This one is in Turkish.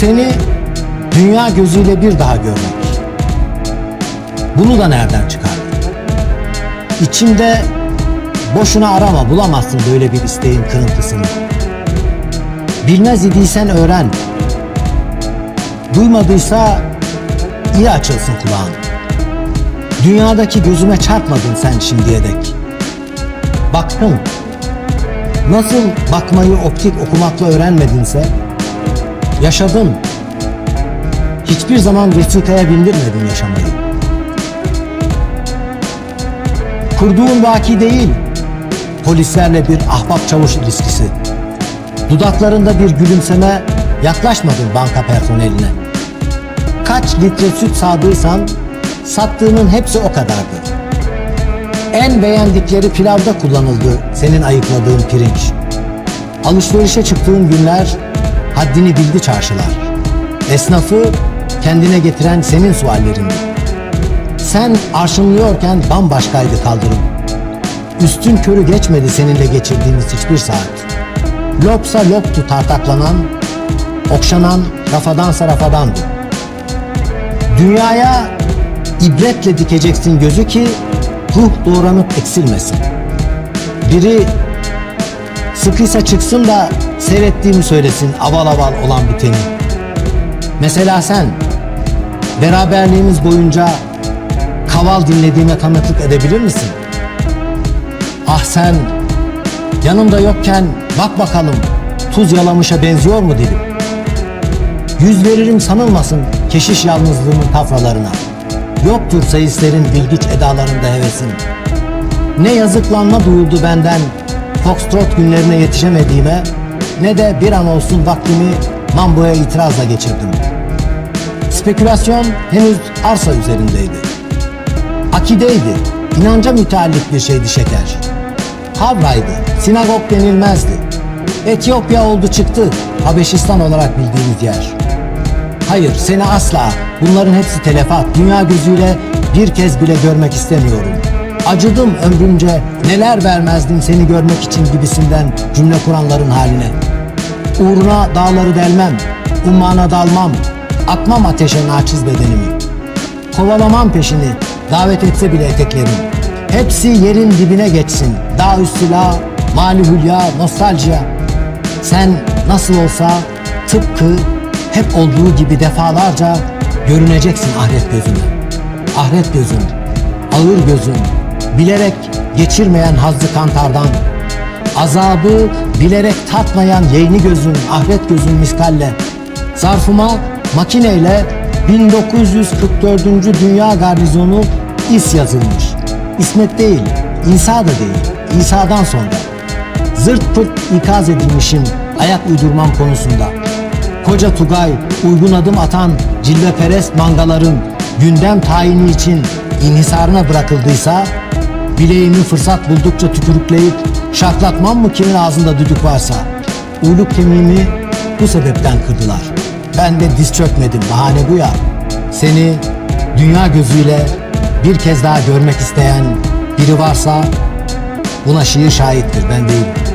Seni dünya gözüyle bir daha görmek. Bunu da nereden çıkardın? İçinde boşuna arama bulamazsın böyle bir isteğin kırıntısını. Bilmez idiysen öğren. Duymadıysa iyi açılsın kulağın. Dünyadaki gözüme çarpmadın sen şimdiye dek. Baktın. Nasıl bakmayı optik okumakla öğrenmedinse yaşadın. Hiçbir zaman vesikaya bindirmedin yaşamayı. Kurduğun vaki değil, polislerle bir ahbap çavuş ilişkisi. Dudaklarında bir gülümseme yaklaşmadın banka personeline. Kaç litre süt sağdıysan sattığının hepsi o kadardı. En beğendikleri pilavda kullanıldı senin ayıkladığın pirinç. Alışverişe çıktığın günler haddini bildi çarşılar. Esnafı kendine getiren senin suallerindi. Sen arşınlıyorken bambaşkaydı kaldırım. Üstün körü geçmedi seninle geçirdiğimiz hiçbir saat. Lopsa loptu tartaklanan, okşanan rafadansa rafadandı. Dünyaya ibretle dikeceksin gözü ki ruh doğranıp eksilmesin. Biri sıkıysa çıksın da seyrettiğimi söylesin aval aval olan biteni. Mesela sen beraberliğimiz boyunca kaval dinlediğime tanıklık edebilir misin? Ah sen yanımda yokken bak bakalım tuz yalamışa benziyor mu dilim? Yüz veririm sanılmasın keşiş yalnızlığımın tafralarına. Yoktur seyislerin bilgiç edalarında hevesim. Ne yazıklanma duyuldu benden Foxtrot günlerine yetişemediğime ne de bir an olsun vaktimi Mambo'ya itirazla geçirdim. Spekülasyon henüz arsa üzerindeydi. Akideydi, inanca müteallik bir şeydi şeker. Havraydı, sinagog denilmezdi. Etiyopya oldu çıktı, Habeşistan olarak bildiğimiz yer. Hayır, seni asla, bunların hepsi telefat, dünya gözüyle bir kez bile görmek istemiyorum. Acıdım ömrümce, neler vermezdim seni görmek için gibisinden cümle kuranların haline. Uğruna dağları delmem, ummana dalmam, atmam ateşe naçiz bedenimi. Kovalamam peşini, davet etse bile eteklerim. Hepsi yerin dibine geçsin, dağ üstü la, mali hülya, nostaljiya. Sen nasıl olsa tıpkı hep olduğu gibi defalarca görüneceksin ahiret gözüne. Ahiret gözün, ağır gözün, bilerek geçirmeyen hazzı kantardan, azabı bilerek tatmayan yeğni gözün, ahiret gözün miskalle. Zarfıma makineyle 1944. Dünya Garnizonu İS yazılmış. İsmet değil, İsa da değil, İsa'dan sonra. Zırt pırt ikaz edilmişim ayak uydurmam konusunda. Koca Tugay, uygun adım atan cilveperest mangaların gündem tayini için inhisarına bırakıldıysa, bileğimi fırsat buldukça tükürükleyip şaklatmam mı kimin ağzında düdük varsa? Uyluk kemiğimi bu sebepten kırdılar. Ben de diz çökmedim, bahane bu ya. Seni dünya gözüyle bir kez daha görmek isteyen biri varsa buna şiir şahittir, ben değilim.